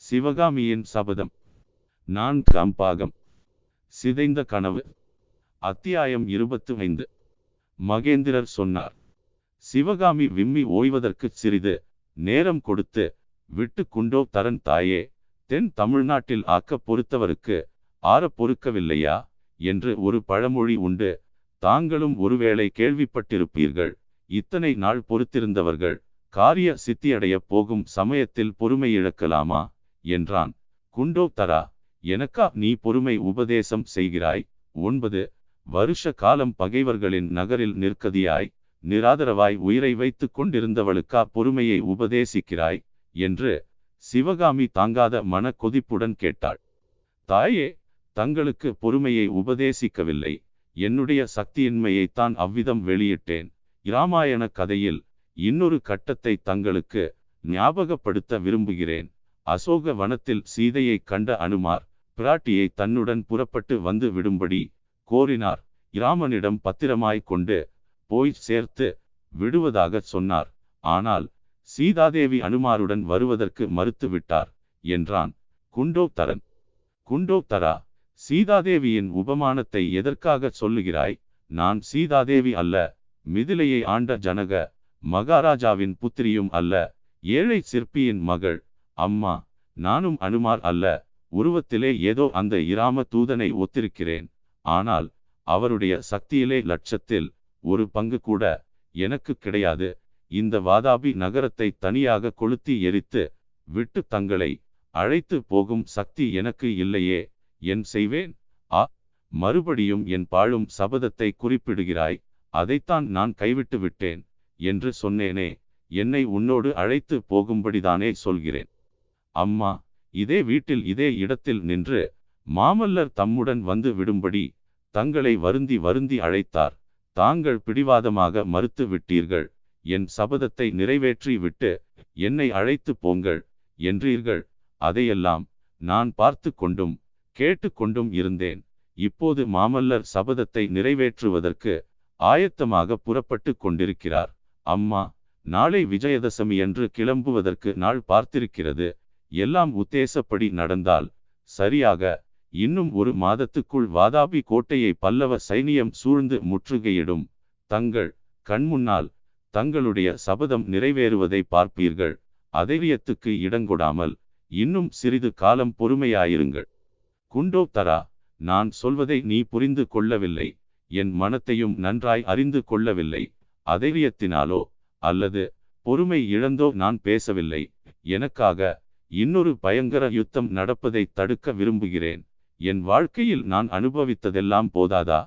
சிவகாமியின் சபதம். நான் கம்பாகம். சிதைந்த கனவு. அத்தியாயம் இருபத்து ஐந்து மகேந்திரர் சொன்னார். சிவகாமி விம்மி ஓய்வதற்குச் சிறிது நேரம் கொடுத்து விட்டு குண்டோ தரன் தாயே தென் தமிழ்நாட்டில் ஆக்கப் பொறுத்தவருக்கு ஆறப் பொறுக்கவில்லையா என்று ஒரு பழமொழி உண்டு. தாங்களும் ஒருவேளை கேள்விப்பட்டிருப்பீர்கள். இத்தனை நாள் பொறுத்திருந்தவர்கள் காரிய சித்தியடையப் போகும் சமயத்தில் பொறுமை இழக்கலாமா? என்றான். குண்டோ தரா எனக்கா நீ பொறுமை உபதேசம் செய்கிறாய்? ஒன்பது வருஷ காலம் பகைவர்களின் நகரில் நிற்கதியாய் நிராதரவாய் உயிரை வைத்துக் கொண்டிருந்தவளுக்கா பொறுமையை உபதேசிக்கிறாய்? என்று சிவகாமி தாங்காத மன கொதிப்புடன் கேட்டாள். தாயே தங்களுக்கு பொறுமையை உபதேசிக்கவில்லை. என்னுடைய சக்தியின்மையைத்தான் அவ்விதம் வெளியிட்டேன். இராமாயண கதையில் இன்னொரு கட்டத்தை தங்களுக்கு ஞாபகப்படுத்த விரும்புகிறேன். அசோக வனத்தில் சீதையை கண்ட அனுமார் பிராட்டியை தன்னுடன் புறப்பட்டு வந்து விடும்படி கோரினார். இராமனிடம் பத்திரமாய் கொண்டு போய் சேர்த்து விடுவதாக சொன்னார். ஆனால் சீதாதேவி அனுமாருடன் வருவதற்கு மறுத்து விட்டார் என்றான் குண்டோத்தரன் குண்டோத்தரா சீதாதேவியின் உபமானத்தை எதற்காக சொல்லுகிறாய்? நான் சீதாதேவி அல்ல மிதிலையை ஆண்ட ஜனக மகாராஜாவின் புத்திரியும் அல்ல ஏழை சிற்பியின் மகள் அம்மா நானும் அனுமார் அல்ல உருவத்திலே ஏதோ அந்த இராம தூதனை ஒத்திருக்கிறேன். ஆனால் அவருடைய சக்தியிலே லட்சத்தில் ஒரு பங்கு கூட எனக்கு கிடையாது. இந்த வாதாபி நகரத்தை தனியாக கொளுத்தி எரித்து விட்டு தங்களை அழைத்து போகும் சக்தி எனக்கு இல்லையே என் செய்வேன்? ஆ மறுபடியும் என் பாழும் சபதத்தை குறிப்பிடுகிறாய் அதைத்தான் நான் கைவிட்டு விட்டேன் என்று சொன்னேனே என்னை உன்னோடு அழைத்து போகும்படிதானே சொல்கிறேன். அம்மா இதே வீட்டில் இதே இடத்தில் நின்று மாமல்லர் தம்முடன் வந்து விடும்படி தங்களை வருந்தி வருந்தி அழைத்தார். தாங்கள் பிடிவாதமாக மறுத்து விட்டீர்கள். என் சபதத்தை நிறைவேற்றி விட்டு என்னை அழைத்து போங்கள் என்றீர்கள். அதையெல்லாம் நான் பார்த்து கொண்டும் கேட்டு கொண்டும் இருந்தேன். இப்போது மாமல்லர் சபதத்தை நிறைவேற்றுவதற்கு ஆயத்தமாக புறப்பட்டு கொண்டிருக்கிறார். அம்மா நாளை விஜயதசமி என்று கிளம்புவதற்கு நாள் பார்த்திருக்கிறது. எல்லாம் உத்தேசப்படி நடந்தால் சரியாக இன்னும் ஒரு மாதத்துக்குள் வாதாபி கோட்டையை பல்லவ சைனியம் சூழ்ந்து முற்றுகையிடும். தங்கள் கண்முன்னால் தங்களுடைய சபதம் நிறைவேறுவதை பார்ப்பீர்கள். அதைரியத்துக்கு இடங்கொடாமல் இன்னும் சிறிது காலம் பொறுமையாயிருங்கள். குண்டோ தரா நான் சொல்வதை நீ புரிந்து கொள்ளவில்லை. என் மனத்தையும் நன்றாய் அறிந்து கொள்ளவில்லை. அதைரியத்தினாலோ அல்லது பொறுமை இழந்தோ நான் பேசவில்லை. எனக்காக இன்னொரு பயங்கர யுத்தம் நடப்பதை தடுக்க விரும்புகிறேன். என் வாழ்க்கையில் நான் அனுபவித்ததெல்லாம் போதாதா?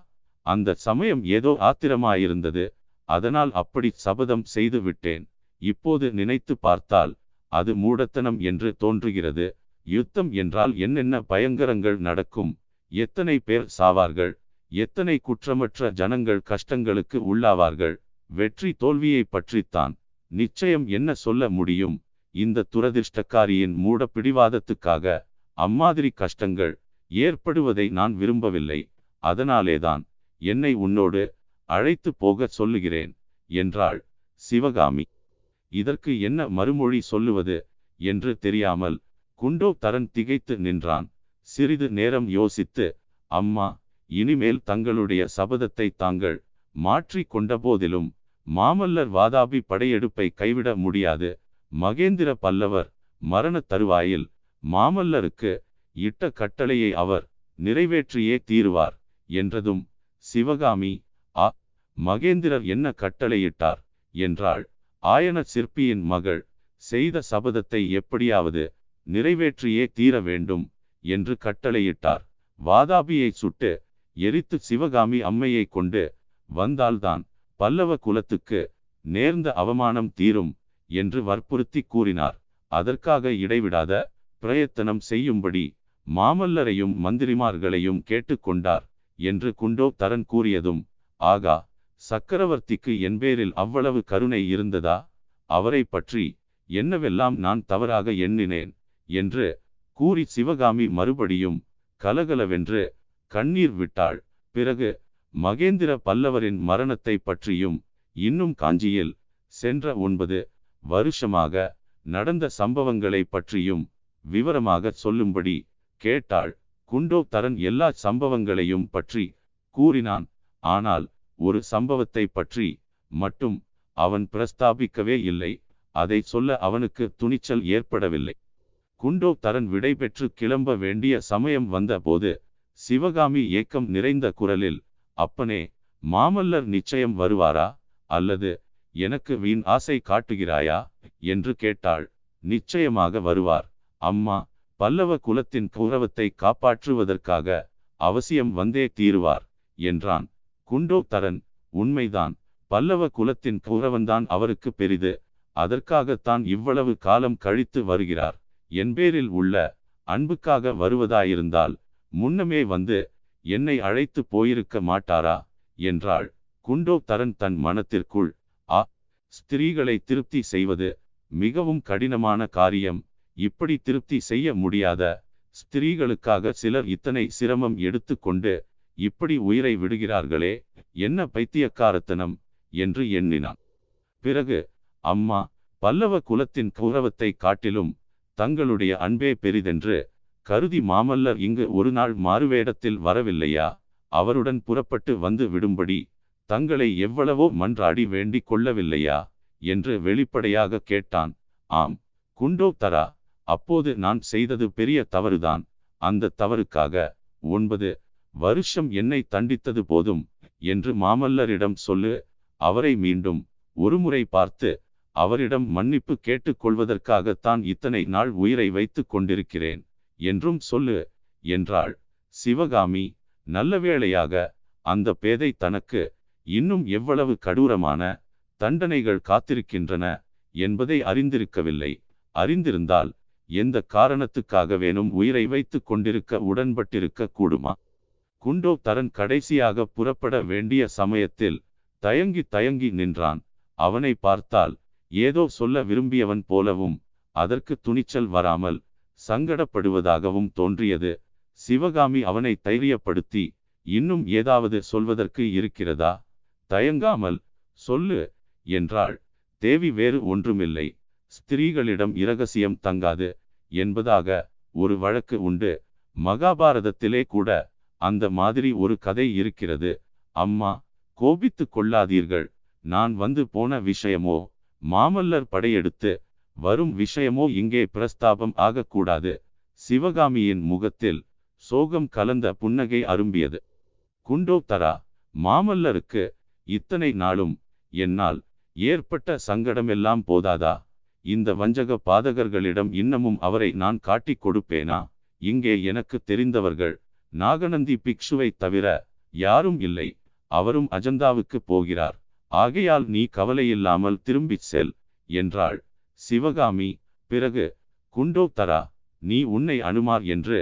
அந்த சமயம் ஏதோ ஆத்திரமாயிருந்தது. அதனால் அப்படி சபதம் செய்து விட்டேன். இப்போது நினைத்து பார்த்தால் அது மூடத்தனம் என்று தோன்றுகிறது. யுத்தம் என்றால் என்னென்ன பயங்கரங்கள் நடக்கும்? எத்தனை பேர் சாவார்கள்? எத்தனை குற்றமற்ற ஜனங்கள் கஷ்டங்களுக்கு உள்ளாவார்கள்? வெற்றி தோல்வியை பற்றித்தான் நிச்சயம் என்ன சொல்ல முடியும்? இந்த துரதிர்ஷ்டக்காரியின் மூட பிடிவாதத்துக்காக அம்மாதிரி கஷ்டங்கள் ஏற்படுவதை நான் விரும்பவில்லை. அதனாலேதான் என்னை உன்னோடு அழைத்து போக சொல்லுகிறேன் என்றாள் சிவகாமி. இதற்கு என்ன மறுமொழி சொல்லுவது என்று தெரியாமல் குண்டோ தரன் திகைத்து நின்றான். சிறிது நேரம் யோசித்து அம்மா இனிமேல் தங்களுடைய சபதத்தை தாங்கள் மாற்றி கொண்ட போதிலும் மாமல்லர் வாதாபி படையெடுப்பை கைவிட முடியாது. மகேந்திர பல்லவர் மரண தருவாயில் மாமல்லருக்கு இட்ட கட்டளையை அவர் நிறைவேற்றியே தீருவார் என்றதும் சிவகாமி ஆ மகேந்திரர் என்ன கட்டளையிட்டார்? என்றாள். ஆயன சிற்பியின் மகள் செய்த சபதத்தை எப்படியாவது நிறைவேற்றியே தீர வேண்டும் என்று கட்டளையிட்டார். வாதாபியை சுட்டு எரித்து சிவகாமி அம்மையை கொண்டு வந்தால்தான் பல்லவ குலத்துக்கு நேர்ந்த அவமானம் தீரும் என்று வற்புறுத்தி கூறினார். அதற்காக இடைவிடாத பிரயத்தனம் செய்யும்படி மாமல்லரையும் மந்திரிமார்களையும் கேட்டுக்கொண்டார் என்று குண்டோ தரன் கூறியதும் ஆகா சக்கரவர்த்திக்கு என்பேரில் அவ்வளவு கருணை இருந்ததா? அவரை பற்றி என்னவெல்லாம் நான் தவறாக எண்ணினேன்? என்று கூறி சிவகாமி மறுபடியும் கலகலவென்று கண்ணீர் விட்டாள். பிறகு மகேந்திர பல்லவரின் மரணத்தை பற்றியும் இன்னும் காஞ்சியில் சென்ற ஒன்பது வருஷமாக நடந்த சம்பவங்களை பற்றியும் விவரமாக சொல்லும்படி கேட்டாள். குண்டோ தரன் எல்லா சம்பவங்களையும் பற்றி கூறினான். ஆனால் ஒரு சம்பவத்தை பற்றி மட்டும் அவன் பிரஸ்தாபிக்கவே இல்லை. அதை சொல்ல அவனுக்கு துணிச்சல் ஏற்படவில்லை. குண்டோ தரன் விடைபெற்று கிளம்ப வேண்டிய சமயம் வந்தபோது சிவகாமி ஏக்கம் நிறைந்த குரலில் அப்பனே மாமல்லர் நிச்சயம் வருவாரா? அல்லது எனக்கு வீண் ஆசை காட்டுகிறாயா? என்று கேட்டாள். நிச்சயமாக வருவார். அம்மா பல்லவ குலத்தின் கௌரவத்தை காப்பாற்றுவதற்காக அவசியம் வந்தே தீருவார் என்றான். குண்டோ தரன் உண்மைதான். பல்லவ குலத்தின் கௌரவன்தான் அவருக்கு பெரிது. அதற்காகத்தான் இவ்வளவு காலம் கழித்து வருகிறார். என்பேரில் உள்ள அன்புக்காக வருவதாயிருந்தால் முன்னமே வந்து என்னை அழைத்து போயிருக்க மாட்டாரா? என்றாள். குண்டோ தரன் தன் மனத்திற்குள் ஸ்திரீகளை திருப்தி செய்வது மிகவும் கடினமான காரியம். இப்படி திருப்தி செய்ய முடியாத ஸ்திரீகளுக்காக சிலர் இத்தனை சிரமம் எடுத்துக்கொண்டு இப்படி உயிரை விடுகிறார்களே என்ன பைத்தியக்காரத்தனம் என்று எண்ணினான். பிறகு அம்மா பல்லவ குலத்தின் கௌரவத்தை காட்டிலும் தங்களுடைய அன்பே பெரிதென்று கருதி மாமல்லர் இங்கு ஒரு நாள் மாறுவேடத்தில் வரவில்லையா? அவருடன் புறப்பட்டு வந்து விடும்படி தங்களை எவ்வளவோ மன்றாடி வேண்டிக் கொள்ளவில்லையா? என்று வெளிப்படையாக கேட்டான். ஆம் குண்டோ தரா அப்போது நான் செய்தது பெரிய தவறுதான். அந்த தவறுக்காக ஒன்பது வருஷம் என்னை தண்டித்தது போதும் என்று மாமல்லரிடம் சொல்லு அவரை மீண்டும் ஒருமுறை பார்த்து அவரிடம் மன்னிப்பு கேட்டுக்கொள்வதற்காகத்தான் இத்தனை நாள் உயிரை வைத்து கொண்டிருக்கிறேன் என்றும் சொல்லு என்றாள். சிவகாமி நல்ல வேளையாக அந்த பேதை தனக்கு இன்னும் எவ்வளவு கடூரமான தண்டனைகள் காத்திருக்கின்றன என்பதை அறிந்திருக்கவில்லை. அறிந்திருந்தால் எந்த காரணத்துக்காகவேனும் உயிரை வைத்து கொண்டிருக்க உடன்பட்டிருக்க கூடுமா? குண்டோ தரன் கடைசியாக புறப்பட வேண்டிய சமயத்தில் தயங்கி தயங்கி நின்றான். அவனை பார்த்தால் ஏதோ சொல்ல விரும்பியவன் போலவும் அதற்கு துணிச்சல் வராமல் சங்கடப்படுவதாகவும் தோன்றியது. சிவகாமி அவனை தைரியப்படுத்தி இன்னும் ஏதாவது சொல்வதற்கு இருக்கிறதா? தயங்காமல் சொல்லு என்றாள். தேவி வேறு ஒன்றுமில்லை. ஸ்திரீகளிடம் இரகசியம் தங்காது என்பதாக ஒரு வழக்கு உண்டு. மகாபாரதத்திலே கூட அந்த மாதிரி ஒரு கதை இருக்கிறது. அம்மா கோபித்து கொள்ளாதீர்கள். நான் வந்து போன விஷயமோ மாமல்லர் படையெடுத்து வரும் விஷயமோ இங்கே பிரஸ்தாபம் ஆகக்கூடாது. சிவகாமியின் முகத்தில் சோகம் கலந்த புன்னகை அரும்பியது. குண்டோ தரா மாமல்லருக்கு இத்தனை நாளும் என்னால் ஏற்பட்ட சங்கடமெல்லாம் போதாதா? இந்த வஞ்சக பாதகர்களிடம் இன்னமும் அவரை நான் காட்டிக் கொடுப்பேனா? இங்கே எனக்கு தெரிந்தவர்கள் நாகநந்தி பிக்ஷுவை தவிர யாரும் இல்லை. அவரும் அஜந்தாவுக்கு போகிறார். ஆகையால் நீ கவலையில்லாமல் திரும்பிச் செல் என்றாள். சிவகாமி பிறகு குண்டோ தரா நீ உன்னை அனுமார் என்று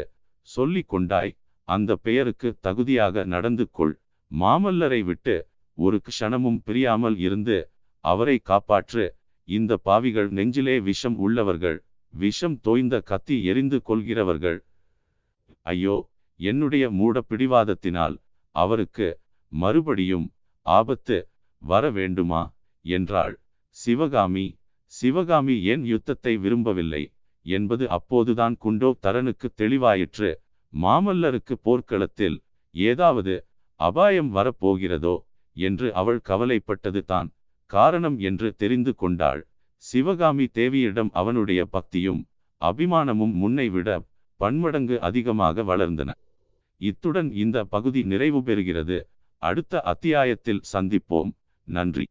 சொல்லிக் கொண்டாய். அந்த பெயருக்கு தகுதியாக நடந்து கொள். மாமல்லரை விட்டு ஒரு க்ஷணமும் பிரியாமல் இருந்து அவரை காப்பாற்று. இந்த பாவிகள் நெஞ்சிலே விஷம் உள்ளவர்கள் விஷம் தோய்ந்த கத்தி எரிந்து கொள்கிறவர்கள். ஐயோ என்னுடைய மூட பிடிவாதத்தினால் அவருக்கு மறுபடியும் ஆபத்து வர வேண்டுமா? என்றாள். சிவகாமி சிவகாமி ஏன் யுத்தத்தை விரும்பவில்லை? என்பது அப்போதுதான் குண்டோ தரனுக்கு தெளிவாயிற்று. மாமல்லருக்கு போர்க்களத்தில் ஏதாவது அபாயம் வரப்போகிறதோ? என்று அவள் கவலைப்பட்டது தான். காரணம் என்று தெரிந்து கொண்டாள். சிவகாமி தேவியிடம் அவனுடைய பக்தியும் அபிமானமும் முன்னை விட பன்மடங்கு அதிகமாக வளர்ந்தன. இத்துடன் இந்த பகுதி நிறைவு பெறுகிறது. அடுத்த அத்தியாயத்தில் சந்திப்போம். நன்றி.